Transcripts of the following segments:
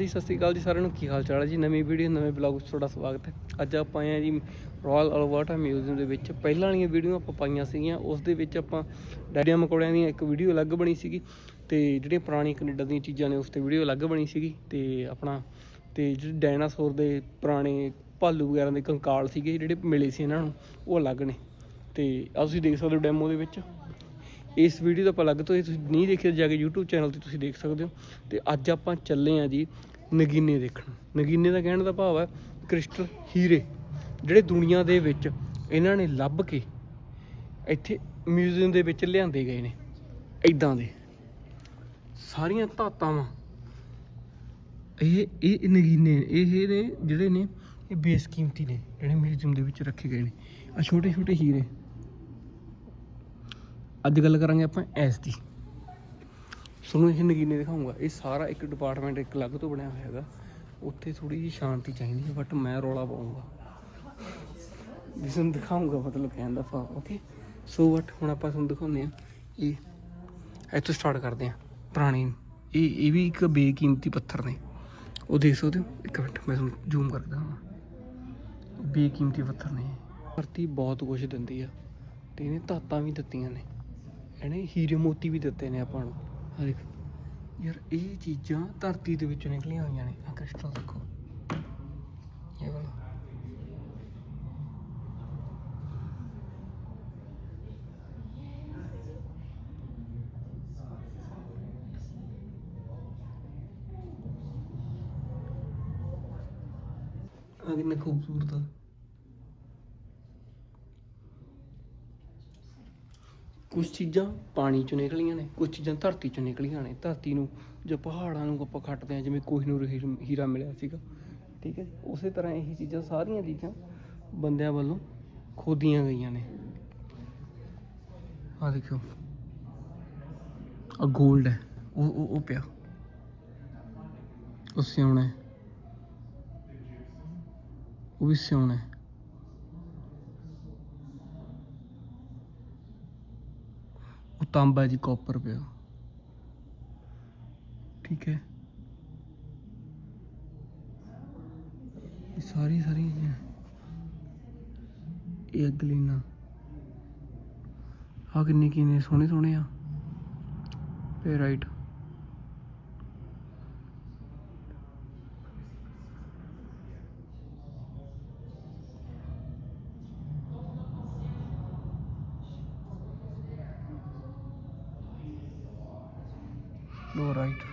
ਹਾਂਜੀ ਸਤਿ ਸ੍ਰੀ ਅਕਾਲ ਜੀ ਸਾਰਿਆਂ ਨੂੰ। ਕੀ ਹਾਲ ਚਾਲ ਹੈ ਜੀ? ਨਵੀਂ ਵੀਡੀਓ, ਨਵੇਂ ਬਲੌਗ ਵਿੱਚ ਤੁਹਾਡਾ ਸਵਾਗਤ ਹੈ। ਅੱਜ ਆਪਾਂ ਆਏ ਹਾਂ ਜੀ ਰਾਇਲ ਅਲਬਰਟਾ ਮਿਊਜ਼ੀਅਮ ਦੇ ਵਿੱਚ। ਪਹਿਲਾਂ ਵਾਲੀਆਂ ਵੀਡੀਓ ਆਪਾਂ ਪਾਈਆਂ ਸੀਗੀਆਂ। ਉਸ ਦੇ ਵਿੱਚ ਆਪਾਂ ਡੈਡੀਆਂ ਮਕੌੜਿਆਂ ਦੀ ਇੱਕ ਵੀਡੀਓ ਅਲੱਗ ਬਣੀ ਸੀਗੀ ਤੇ ਜਿਹੜੀਆਂ ਪੁਰਾਣੀਆਂ ਕੈਨੇਡਾ ਦੀਆਂ ਚੀਜ਼ਾਂ ਨੇ, ਉਸ ਤੇ ਵੀਡੀਓ ਅਲੱਗ ਬਣੀ ਸੀਗੀ ਤੇ ਆਪਣਾ ਤੇ ਜਿਹੜੇ ਡਾਇਨਾਸੌਰ ਦੇ ਪੁਰਾਣੇ ਭਾਲੂ ਵਗੈਰਾ ਦੇ ਕੰਕਾਲ ਸੀਗੇ, ਜਿਹੜੇ ਮਿਲੇ ਸੀ ਇਹਨਾਂ ਨੂੰ, ਉਹ ਅਲੱਗ ਨੇ। ਤੇ ਆਹ ਤੁਸੀਂ ਦੇਖ ਸਕਦੇ ਹੋ ਡੈਮੋ ਦੇ ਵਿੱਚ। ਇਸ ਵੀਡੀਓ ਦਾ ਆਪਾਂ ਅਲੱਗ ਤੋਂ, ਇਹ ਤੁਸੀਂ ਨਹੀਂ ਦੇਖਿਆ, ਜਾ ਕੇ YouTube ਚੈਨਲ ਤੇ ਤੁਸੀਂ ਦੇਖ ਸਕਦੇ ਹੋ। ਤੇ ਅੱਜ ਆਪਾਂ ਚੱਲੇ ਆ ਜੀ ਨਗੀਨੇ ਦੇਖਣ। ਨਗੀਨੇ ਦਾ ਕਹਿਣ ਦਾ ਭਾਵ ਹੈ ਕ੍ਰਿਸਟਲ ਹੀਰੇ, ਜਿਹੜੇ ਦੁਨੀਆ ਦੇ ਵਿੱਚ ਇਹਨਾਂ ਨੇ ਲੱਭ ਕੇ ਇੱਥੇ ਮਿਊਜ਼ੀਅਮ ਦੇ ਵਿੱਚ ਲਿਆਂਦੇ ਗਏ ਨੇ ਇਦਾਂ ਦੇ। ਸਾਰੀਆਂ ਧਾਤਾਂ ਇਹ ਇਹ ਨਗੀਨੇ, ਇਹ ਨੇ ਜਿਹੜੇ ਨੇ, ਇਹ ਬੇਸਕੀਮਤੀ ਨੇ, ਜਿਹੜੇ ਮਿਊਜ਼ੀਅਮ ਦੇ ਵਿੱਚ ਰੱਖੇ ਗਏ ਨੇ। ਆ ਛੋਟੇ ਛੋਟੇ ਹੀਰੇ। ਅੱਜ ਗੱਲ ਕਰਾਂਗੇ ਆਪਾਂ ਐਸ ਦੀ। ਤੁਹਾਨੂੰ ਇਹ ਨਗੀਨੇ ਦਿਖਾਉਂਗਾ। ਇਹ ਸਾਰਾ ਇੱਕ ਡਿਪਾਰਟਮੈਂਟ ਇੱਕ ਅਲੱਗ ਤੋਂ ਬਣਿਆ ਹੋਇਆ ਹੈਗਾ। ਉੱਥੇ ਥੋੜੀ ਜਿਹੀ ਸ਼ਾਂਤੀ ਚਾਹੀਦੀ ਹੈ ਬਟ ਮੈਂ ਰੌਲਾ ਪਾਉਂਗਾ। ਜਿਸ ਨੂੰ ਦਿਖਾਉਂਗਾ ਮਤਲਬ ਕਹਿਣ ਦਾ ਭਾਵ ਓਕੇ ਸੋ ਬਟ ਹੁਣ ਆਪਾਂ ਤੁਹਾਨੂੰ ਦਿਖਾਉਂਦੇ ਆ ਇਹ ਇੱਥੋਂ ਸਟਾਰਟ ਕਰਦੇ ਆ ਪੁਰਾਣੀ ਇਹ ਇਹ ਵੀ ਇੱਕ ਬੇਕੀਮਤੀ ਪੱਥਰ ਨੇ। ਉਹ ਦੇਖ ਸਕਦੇ ਹੋ? ਇੱਕ ਮਿੰਟ, ਮੈਂ ਤੁਹਾਨੂੰ ਜ਼ੂਮ ਕਰਦਾ ਹਾਂ ਬੇਕੀਮਤੀ ਪੱਥਰ ਨੇ ਧਰਤੀ ਬਹੁਤ ਕੁਝ ਦਿੰਦੀ ਆ। ਤੇ ਇਹਨੇ ਧਾਤਾਂ ਵੀ ਦਿੱਤੀਆਂ ਨੇ। ਇਹਨੇ ਹੀਰੇ ਮੋਤੀ ਵੀ ਦਿੱਤੇ ਨੇ ਆਪਾਂ ਨੂੰ। ਆ ਦੇਖ। ਯਾਰ ਇਹ ਚੀਜ਼ਾਂ ਧਰਤੀ ਦੇ ਵਿੱਚੋਂ ਨਿਕਲੀਆਂ ਹੋਈਆਂ ਨੇ। ਆ ਕ੍ਰਿਸਟਲ ਦੇਖੋ। ਇਹ ਵਾਲਾ। ਆ ਕਿੰਨਾ ਖੂਬਸੂਰਤ ਆ। ਕੁਝ ਚੀਜ਼ਾਂ ਪਾਣੀ ਚੋਂ ਨਿਕਲੀਆਂ ਨੇ ਕੁਝ ਚੀਜ਼ਾਂ ਧਰਤੀ ਚੋਂ ਨਿਕਲੀਆਂ ਨੇ। ਧਰਤੀ ਨੂੰ, ਜੋ ਪਹਾੜਾਂ ਨੂੰ ਆਪਾਂ ਖੱਟਦੇ ਆ ਜਿਵੇਂ ਕੋਹੀਨੂਰ ਹੀਰ- ਹੀਰਾ ਮਿਲਿਆ ਸੀਗਾ। ਠੀਕ ਹੈ ਜੀ? ਉਸੇ ਤਰ੍ਹਾਂ ਇਹੀ ਚੀਜ਼ਾਂ ਸਾਰੀਆਂ ਚੀਜ਼ਾਂ ਬੰਦਿਆਂ ਵੱਲੋਂ ਖੋਦੀਆਂ ਗਈਆਂ ਨੇ। ਆ ਦੇਖਿਓ। ਆ 골ਡ ਹੈ। ਉਹ ਉਹ ਉਹ ਪਿਆ। ਉਹ ਸਿਉਣਾ ਹੈ। ਉਹ ਵੀ ਸਿਉਣਾ ਹੈ ਉਹ ਤਾਂਬਾ ਜੀ ਕਾਪਰ ਪਿਆ। ਠੀਕ ਹੈ। ਇਹ ਸਾਰੀ ਸਾਰੀ ਚੀਜ਼ਾਂ। ਇਹ ਅਗਲੀਨਾ ਆ ਕਿੰਨੇ ਕਿੰਨੇ ਸੋਹਣੇ ਸੋਹਣੇ ਆ। ਪੇ ਰਾਈਟ fluoride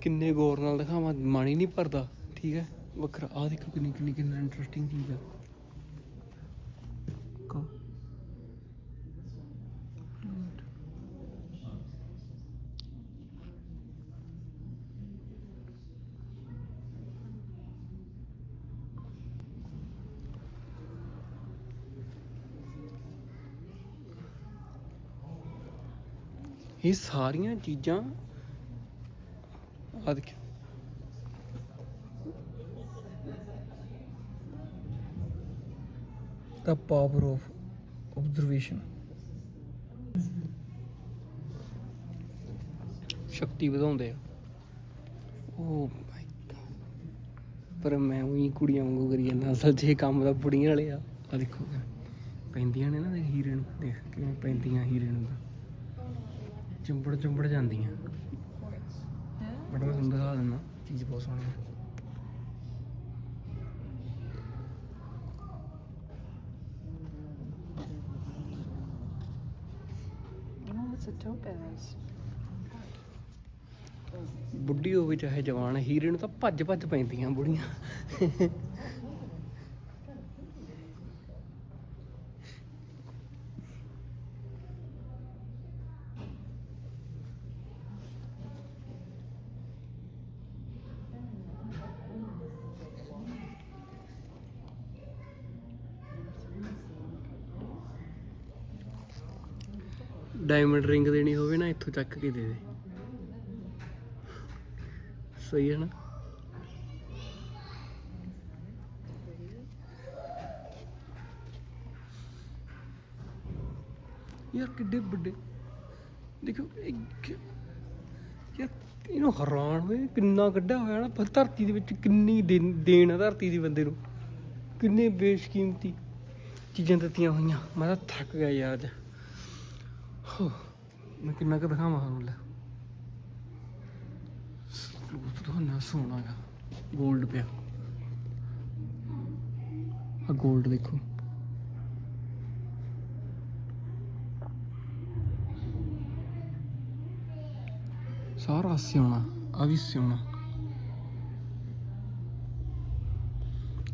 ਕਿੰਨੇ ਗੌਰ ਨਾਲ ਦਿਖਾਵਾਂ, ਮਨ ਹੀ ਨਹੀਂ ਭਰਦਾ, ਠੀਕ ਹੈ? ਵੱਖਰਾ ਆ ਦੇਖੋ ਕਿੰਨੀ ਕਿੰਨੀ ਕਿੰਨਾ ਇੰਟਰਸਟਿੰਗ ਚੀਜ਼ ਆ। ਕੋ ਇਹ ਸਾਰੀਆਂ ਚੀਜ਼ਾਂ ਆ ਦੇਖਿਓ the power of observation. ਸ਼ਕਤੀ ਵਧਾਉਂਦੇ ਆ। ਓ ਮਾਈ ਪਰ ਮੈਂ ਉਹੀ ਕੁੜੀਆਂ ਵਾਂਗੂ ਕਰੀ ਜਾਂਦਾ ਅਸਲ 'ਚ ਇਹ ਕੰਮ ਦਾ ਬੁੜੀਆਂ ਵਾਲੇ ਆ। ਆ ਦੇਖੋ ਪੈਂਦੀਆਂ ਨੇ ਨਾ ਹੀਰੇ ਨੂੰ ਦੇਖ ਕਿਵੇਂ ਪੈਂਦੀਆਂ ਹੀਰੇ ਨੂੰ ਤਾਂ। ਚੁੰਬੜ ਚੁੰਬੜ ਜਾਂਦੀਆਂ। ਬਟ ਮੈਂ ਤੁਹਾਨੂੰ ਦਿਖਾ ਦਿੰਦਾ ਚੀਜ਼ ਬਹੁਤ ਸੋਹਣੀ ਹੈ Oh, it's a topaz. ਬੁੱਢੀ ਹੋਵੇ ਚਾਹੇ ਜਵਾਨ ਹੀਰੇ ਨੂੰ ਤਾਂ ਭੱਜ ਭੱਜ ਪੈਂਦੀਆਂ ਬੁੜੀਆਂ ਡਾਇਮੰਡ ਰਿੰਗ ਦੇਣੀ ਹੋਵੇ ਨਾ, ਇੱਥੋਂ ਚੱਕ ਕੇ ਦੇ ਦੇ। ਸਹੀ ਹੈ ਨਾ? ਯਾਰ ਕਿੱਡੇ ਵੱਡੇ। ਦੇਖੋ ਯਾਰ ਇਹਨੂੰ ਹੈਰਾਨ ਹੋਏ, ਕਿੰਨਾ ਕੱਢਿਆ ਹੋਇਆ ਨਾ, ਪਰ ਧਰਤੀ ਦੇ ਵਿੱਚ ਕਿੰਨੀ ਦੇਣ ਦੇਣ ਆ ਧਰਤੀ ਦੀ ਬੰਦੇ ਨੂੰ। ਕਿੰਨੇ ਬੇਸ਼ਕੀਮਤੀ ਚੀਜ਼ਾਂ ਦਿੱਤੀਆਂ ਹੋਈਆਂ। ਮੈਂ ਤਾਂ ਥੱਕ ਗਿਆ ਯਾਰ ਅੱਜ। ਮੈਂ ਕਿੰਨਾ ਕੁ ਦਿਖਾਵਾਂ ਤੁਹਾਨੂੰ ਲੈ। ਸਲੂਤ ਤੋਂ ਨਾ ਸੋਨਾ 골ਡ ਪਿਆ। ਆ 골ਡ ਦੇਖੋ। ਸਾਰਾ ਸਿਉਣਾ ਆ ਵੀ ਸਿਉਣਾ।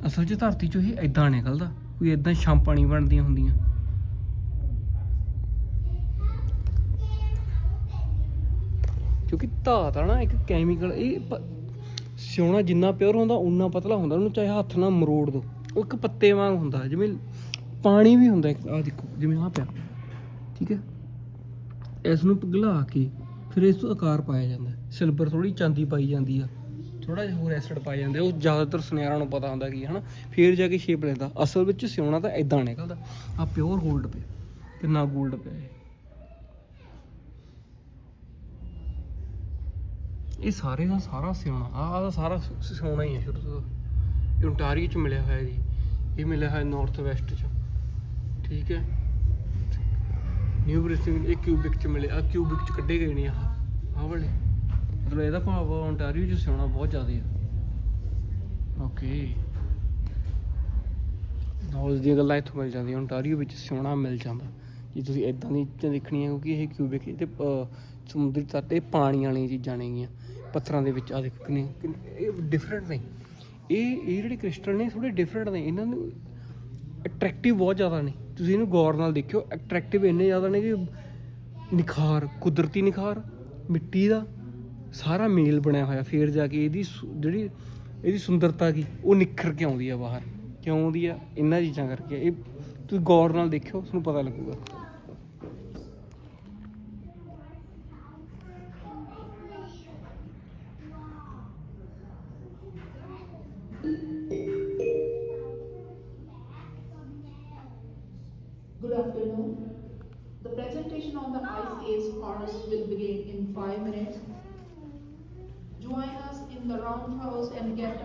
ਅਸਲ 'ਚ ਧਰਤੀ 'ਚੋਂ ਇਹ ਐਦਾਂ ਨਿਕਲਦਾ, ਕੋਈ ਐਦਾਂ ਛਾਂਪਾਂ ਨਹੀਂ ਬਣਦੀਆਂ ਹੁੰਦੀਆਂ। ਕਿਉਂਕਿ ਧਾਤ ਆ ਨਾ, ਇੱਕ ਕੈਮੀਕਲ ਇਹ ਪ- ਸਿਉਣਾ ਜਿੰਨਾ ਪਿਓਰ ਹੁੰਦਾ ਉਨਾ ਪਤਲਾ ਹੁੰਦਾ। ਉਹਨੂੰ ਚਾਹੇ ਹੱਥ ਨਾਲ ਮਰੋੜ ਦੋ। ਉਹ ਇੱਕ ਪੱਤੇ ਵਾਂਗ ਹੁੰਦਾ, ਜਿਵੇਂ ਪਾਣੀ ਵੀ ਹੁੰਦਾ ਆ ਦੇਖੋ, ਜਿਵੇਂ ਆ ਪਿਆ। ਠੀਕ ਹੈ? ਇਸ ਨੂੰ ਪਿਘਲਾ ਕੇ ਫਿਰ ਇਸ ਤੋਂ ਆਕਾਰ ਪਾਇਆ ਜਾਂਦਾ ਸਿਲਵਰ ਥੋੜੀ ਚਾਂਦੀ ਪਾਈ ਜਾਂਦੀ ਆ। ਥੋੜਾ ਜਿਹਾ ਹੋਰ ਐਸਿਡ ਪਾਇਆ ਜਾਂਦਾ ਉਹ ਜ਼ਿਆਦਾਤਰ ਸੁਨਿਆਰਾਂ ਨੂੰ ਪਤਾ ਹੁੰਦਾ ਕੀ ਹੈ ਹਨਾ, ਫਿਰ ਜਾ ਕੇ ਸ਼ੇਪ ਲੈਂਦਾ। ਅਸਲ ਵਿੱਚ ਸਿਉਣਾ ਤਾਂ ਇਦਾਂ ਨਿਕਲਦਾ। ਆ ਪਿਓਰ 골ਡ ਪਿਆ। ਕਿੰਨਾ 골ਡ ਪਿਆ ਇਹ ਸਾਰੇ ਦਾ ਸਾਰਾ ਸਿਉਣਾ। ਆਹ ਦਾ ਸਾਰਾ ਸ- ਸਿਉਣਾ ਹੀ ਹੈ ਸ਼ੁਰੂ ਤੋਂ। ਇਹ ontario ਚ ਮਿਲਿਆ ਹੋਇਆ ਜੀ। ਇਹ ਮਿਲਿਆ ਹੋਇਆ ਨਾਰਥ ਵੈਸਟ ਚ। ਠੀਕ ਹੈ? ਨਿਊ ਬ੍ਰਿਸਬੇਨ ਇਹ ਕਿਊਬਿਕ ਚ ਮਿਲੇ ਆ ਕਿਊਬਿਕ ਚ ਕੱਢੇ ਗਏ ਨੇ ਆਹ। ਆਹ ਵਾਲੇ। ਮਤਲਬ ਇਹਦਾ ਭਾਵ ਓਨਟਾਰੀਓ ਚ ਸਿਉਣਾ ਬਹੁਤ ਜ਼ਿਆਦਾ ਆ। ਓਕੇ ਨੌਲੇਜ ਦੀਆਂ ਗੱਲਾਂ ਇੱਥੋਂ ਮਿਲ ਜਾਂਦੀਆਂ। ਓਨਟਾਰੀਓ ਵਿੱਚ ਸਿਉਣਾ ਮਿਲ ਜਾਂਦਾ। ਜੇ ਤੁਸੀਂ ਇਦਾਂ ਦੀ ਚੀਜ਼ਾਂ ਦੇਖਣੀਆਂ ਕਿਉਂਕਿ ਇਹ ਕਿਊਬਿਕ ਤੇ ਸਮੁੰਦਰੀ ਤੱਟ, ਇਹ ਪਾਣੀ ਵਾਲੀਆਂ ਚੀਜ਼ਾਂ ਨੇਗੀਆਂ ਪੱਥਰਾਂ ਦੇ ਵਿੱਚ ਆ ਦੇਖੋ ਕਿੰਨੇ ਇਹ ਡਿਫਰੈਂਟ ਨੇ। ਇਹ ਇਹ ਜਿਹੜੇ ਕ੍ਰਿਸਟਲ ਨੇ ਥੋੜੇ ਡਿਫਰੈਂਟ ਨੇ, ਇਹਨਾਂ ਨੂੰ ਅਟਰੈਕਟਿਵ ਬਹੁਤ ਜ਼ਿਆਦਾ ਨੇ। ਤੁਸੀਂ ਇਹਨੂੰ ਗੌਰ ਨਾਲ ਦੇਖਿਓ ਅਟਰੈਕਟਿਵ ਇੰਨੇ ਜ਼ਿਆਦਾ ਨੇ ਕਿ ਨਿਖਾਰ, ਕੁਦਰਤੀ ਨਿਖਾਰ, ਮਿੱਟੀ ਦਾ ਸਾਰਾ ਮੇਲ ਬਣਿਆ ਹੋਇਆ, ਫੇਰ ਜਾ ਕੇ ਇਹਦੀ ਸੁ- ਜਿਹੜੀ ਇਹਦੀ ਸੁੰਦਰਤਾ ਕੀ, ਉਹ ਨਿਖਰ ਕੇ ਆਉਂਦੀ ਆ ਬਾਹਰ। ਕਿਉਂ ਆਉਂਦੀ ਆ? ਇਹਨਾਂ ਚੀਜ਼ਾਂ ਕਰਕੇ। ਇਹ ਤੁਸੀਂ ਗੌਰ ਨਾਲ ਦੇਖਿਓ, ਤੁਹਾਨੂੰ ਪਤਾ ਲੱਗੂਗਾ।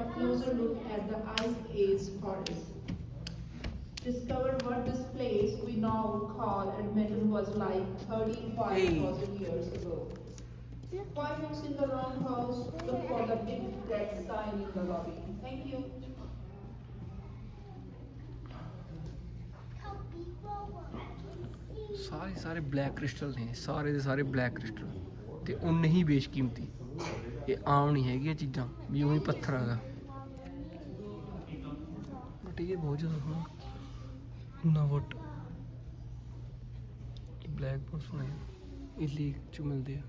A closer look at the Ice Age Horus. Discover what this place we now call Edmonton was like 35,000 years ago. Five minutes in the roundhouse, look for the big red sign in the lobby. Thank you. ਸਾਰੇ ਸਾਰੇ black crystal ਨੇ ਸਾਰੇ ਦੇ ਸਾਰੇ black crystal ਤੇ ਉਨੇ ਹੀ ਬੇਸ਼ਕੀਮਤੀ ਇਹ ਆਮ ਨਹੀਂ ਹੈਗੀਆਂ ਚੀਜ਼ਾਂ ਵੀ ਉਹੀ ਪੱਥਰ ਹੈਗਾ ਬਟ ਇਹ ਬਹੁਤ ਜ਼ਿਆਦਾ ਸੋਹਣਾ। ਨਵਟ ਬਲੈਕ ਬਹੁਤ ਸੋਹਣੇ ਇਹ ਲੀਕ ਚ ਮਿਲਦੇ ਆ।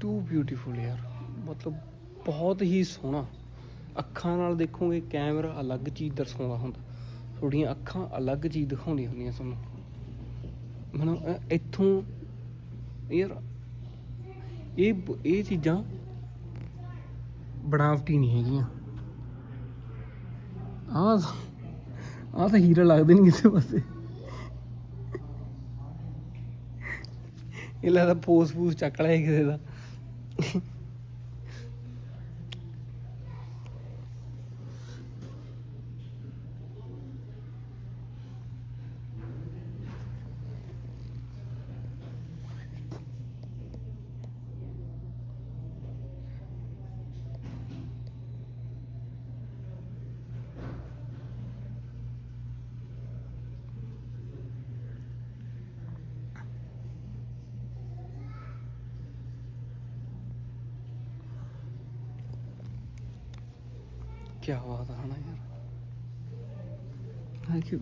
ਟੂ ਬਿਊਟੀਫੁਲ ਯਾਰ। ਮਤਲਬ ਬਹੁਤ ਹੀ ਸੋਹਣਾ। ਅੱਖਾਂ ਨਾਲ ਦੇਖੋਗੇ ਕੈਮਰਾ ਅਲੱਗ ਚੀਜ਼ ਦਰਸਾਉਂਦਾ ਹੁੰਦਾ। ਤੁਹਾਡੀਆਂ ਅੱਖਾਂ ਅਲੱਗ ਚੀਜ਼ ਦਿਖਾਉਂਦੀਆਂ ਹੁੰਦੀਆਂ ਤੁਹਾਨੂੰ ਮਨੋਂ ਇੱਥੋਂ ਯਾਰ, ਇਹ ਬ- ਇਹ ਚੀਜ਼ਾਂ ਬਣਾਵਟੀ ਨਹੀਂ ਹੈਗੀਆਂ। ਆਹ ਆਹ ਤਾਂ ਹੀਰਾ ਲੱਗਦੇ ਨਹੀਂ ਕਿਸੇ ਪਾਸੇ। ਇਹ ਲੱਗਦਾ ਪੋਸ ਪੂਸ ਚੱਕ ਲਿਆ ਕਿਸੇ ਦਾ। ਕੀ ਬਾਤ ਹੈ ਨਾ ਯਾਰ ਥੈਂਕ ਯੂ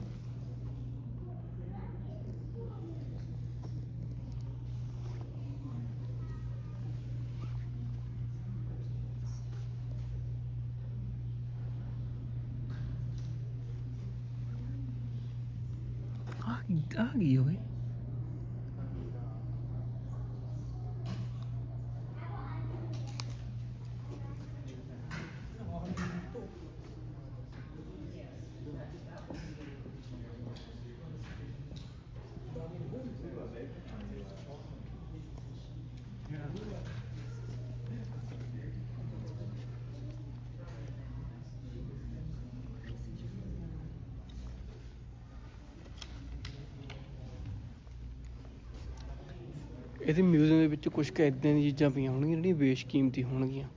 ਇਹਦੇ ਮਿਊਜ਼ੀਅਮ ਦੇ ਵਿੱਚ ਕੁਝ ਕੁ ਇਦਾਂ ਦੀਆਂ ਚੀਜ਼ਾਂ ਪਈਆਂ ਹੋਣਗੀਆਂ ਜਿਹੜੀਆਂ ਬੇਸ਼ਕੀਮਤੀ ਹੋਣਗੀਆਂ।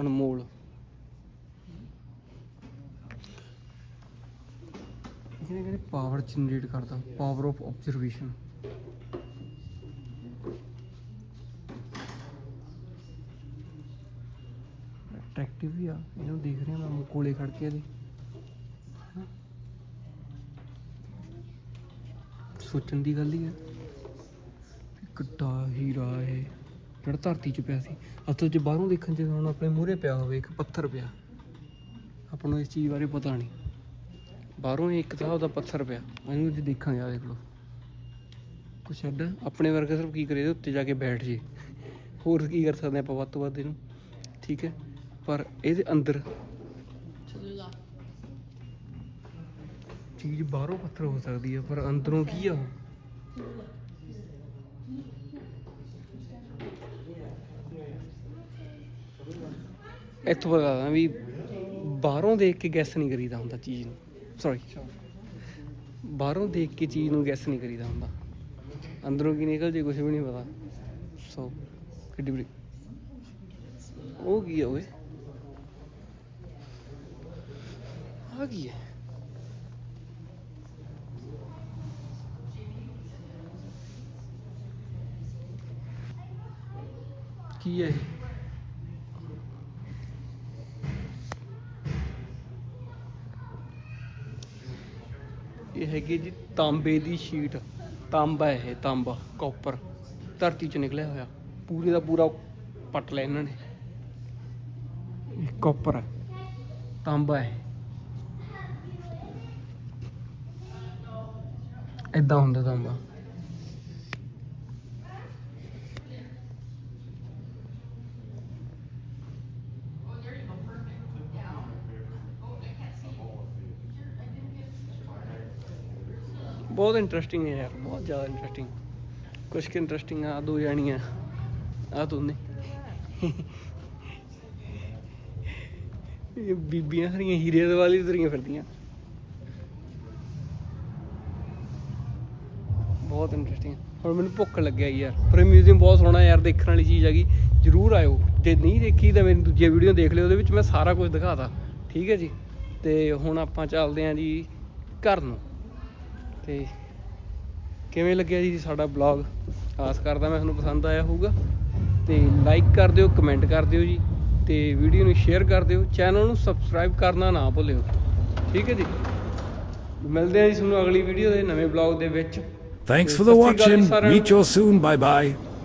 ਅਨਮੋਲ। ਇਹਨੇ ਕਹਿੰਦੇ ਪਾਵਰ ਜਨਰੇਟ ਕਰਦਾ ਪਾਵਰ ਆਫ ਆਬਜ਼ਰਵੇਸ਼ਨ ਅਟਰੈਕਟਿਵ ਵੀ ਆ। ਇਹਨੂੰ ਦੇਖ ਰਿਹਾ ਮੈਂ ਕੋਲੇ ਖੜ ਕੇ ਇਹਦੇ। ਸੋਚਣ ਦੀ ਗੱਲ ਹੀ ਹੈ ਕਿੱਡਾ ਹੀਰਾ ਇਹ। ਜਿਹੜਾ ਧਰਤੀ 'ਚ ਪਿਆ ਸੀ। ਅਸਲ 'ਚ ਬਾਹਰੋਂ ਦੇਖਣ 'ਚ ਹੁਣ ਆਪਣੇ ਮੂਹਰੇ ਪਿਆ ਹੋਵੇ ਇੱਕ ਪੱਥਰ ਪਿਆ। ਆਪਾਂ ਨੂੰ ਇਸ ਚੀਜ਼ ਬਾਰੇ ਪਤਾ ਨਹੀਂ। ਬਾਹਰੋਂ ਇੱਕ ਹਿਸਾਬ ਦਾ ਪੱਥਰ ਪਿਆ। ਇਹਨੂੰ ਜੇ ਦੇਖਾਂਗੇ ਆ ਦੇਖ ਲਓ। ਕੁਛ ਛੱਡ। ਆਪਣੇ ਵਰਗਾ ਸਿਰਫ ਕੀ ਕਰੇ ਇਹਦੇ ਉੱਤੇ ਜਾ ਕੇ ਬੈਠ ਜੇ। ਹੋਰ ਕੀ ਕਰ ਸਕਦੇ ਆਪਾਂ ਵੱਧ ਤੋਂ ਵੱਧ ਇਹਨੂੰ। ਠੀਕ ਹੈ? ਪਰ ਇਹਦੇ ਅੰਦਰ ਚੀਜ਼ ਬਾਹਰੋਂ ਪੱਥਰ ਹੋ ਸਕਦੀ ਹੈ ਪਰ ਅੰਦਰੋਂ ਕੀ ਆ ਉਹ? ਇੱਥੋਂ ਪਤਾ ਲੱਗਦਾ ਵੀ ਬਾਹਰੋਂ ਦੇਖ ਕੇ ਗੈਸ ਨਹੀਂ ਕਰੀਦਾ ਹੁੰਦਾ ਚੀਜ਼ ਨੂੰ। ਸੌਰੀ ਬਾਹਰੋਂ ਦੇਖ ਕੇ ਚੀਜ਼ ਨੂੰ ਗੈਸ ਨਹੀਂ ਕਰੀਦਾ ਹੁੰਦਾ। ਅੰਦਰੋਂ ਕੀ ਨਿਕਲ ਜੇ ਕੁਝ ਵੀ ਨਹੀਂ ਪਤਾ। ਸੋ ਕਿੱਡੀ ਬੜੀ ਉਹ ਕੀ ਆ ਓਏ? ਆ ਕੀ ਹੈ ਕੀ ਹੈ ਇਹ ਇਹ ਹੈਗੀ ਜੀ ਤਾਂਬੇ ਦੀ ਸ਼ੀਟ। ਤਾਂਬਾ ਇਹ, ਤਾਂਬਾ ਕਾਪਰ ਧਰਤੀ ਚ ਨਿਕਲਿਆ ਹੋਇਆ। ਪੂਰੇ ਦਾ ਪੂਰਾ ਪੱਟ ਲਿਆ ਇਹਨਾਂ ਨੇ। ਇਹ ਕਾਪਰ ਤਾਂਬਾ ਹੈ। ਇਦਾਂ ਹੁੰਦਾ ਤਾਂਬਾ। ਬਹੁਤ ਇੰਟਰਸਟਿੰਗ ਹੈ ਯਾਰ, ਬਹੁਤ ਜ਼ਿਆਦਾ ਇੰਟਰਸਟਿੰਗ ਕੁਛ ਕਿ ਇੰਟਰਸਟਿੰਗ ਆ, ਦੋ ਜਾਣੀਆਂ। ਆ ਦੋਨੇ ਇਹ ਬੀਬੀਆਂ ਹਰੀਆਂ ਹੀਰੇ ਦੇ ਵਾਲੀ ਤੁਰੀਆਂ ਫਿਰਦੀਆਂ। ਬਹੁਤ ਇੰਟਰਸਟਿੰਗ ਹੁਣ ਮੈਨੂੰ ਭੁੱਖ ਲੱਗਿਆ ਯਾਰ। ਪਰ ਮਿਊਜ਼ੀਅਮ ਬਹੁਤ ਸੋਹਣਾ ਯਾਰ, ਦੇਖਣ ਵਾਲੀ ਚੀਜ਼ ਹੈਗੀ। ਜਰੂਰ ਆਇਓ। ਜੇ ਨਹੀਂ ਦੇਖੀ ਤਾਂ ਮੇਰੀ ਦੂਜੀ ਵੀਡੀਓ ਦੇਖ ਲਿਓ, ਉਹਦੇ ਵਿੱਚ ਮੈਂ ਸਾਰਾ ਕੁਝ ਦਿਖਾਤਾ। ਠੀਕ ਹੈ ਜੀ? ਤੇ ਹੁਣ ਆਪਾਂ ਚੱਲਦੇ ਆਂ ਜੀ ਘਰ ਨੂੰ। ਤੇ ਕਿਵੇਂ ਲੱਗਿਆ ਜੀ ਸਾਡਾ ਬਲੌਗ ਆਸ ਕਰਦਾ ਮੈਂ ਤੁਹਾਨੂੰ ਪਸੰਦ ਆਇਆ ਹੋਊਗਾ। ਤੇ ਲਾਈਕ ਕਰ ਦਿਓ ਕਮੈਂਟ ਕਰ ਦਿਓ ਜੀ। ਤੇ ਵੀਡੀਓ ਨੂੰ ਸ਼ੇਅਰ ਕਰ ਦਿਓ। ਚੈਨਲ ਨੂੰ ਸਬਸਕ੍ਰਾਈਬ ਕਰਨਾ ਨਾ ਭੁੱਲਿਓ। ਠੀਕ ਹੈ ਜੀ? ਮਿਲਦੇ ਹਾਂ ਜੀ ਤੁਹਾਨੂੰ ਅਗਲੀ ਵੀਡੀਓ ਦੇ ਨਵੇਂ ਬਲੌਗ ਦੇ ਵਿੱਚ। Thanks ਤੇ for the ਸਤਿ ਸ਼੍ਰੀ ਅਕਾਲ ਜੀ watching.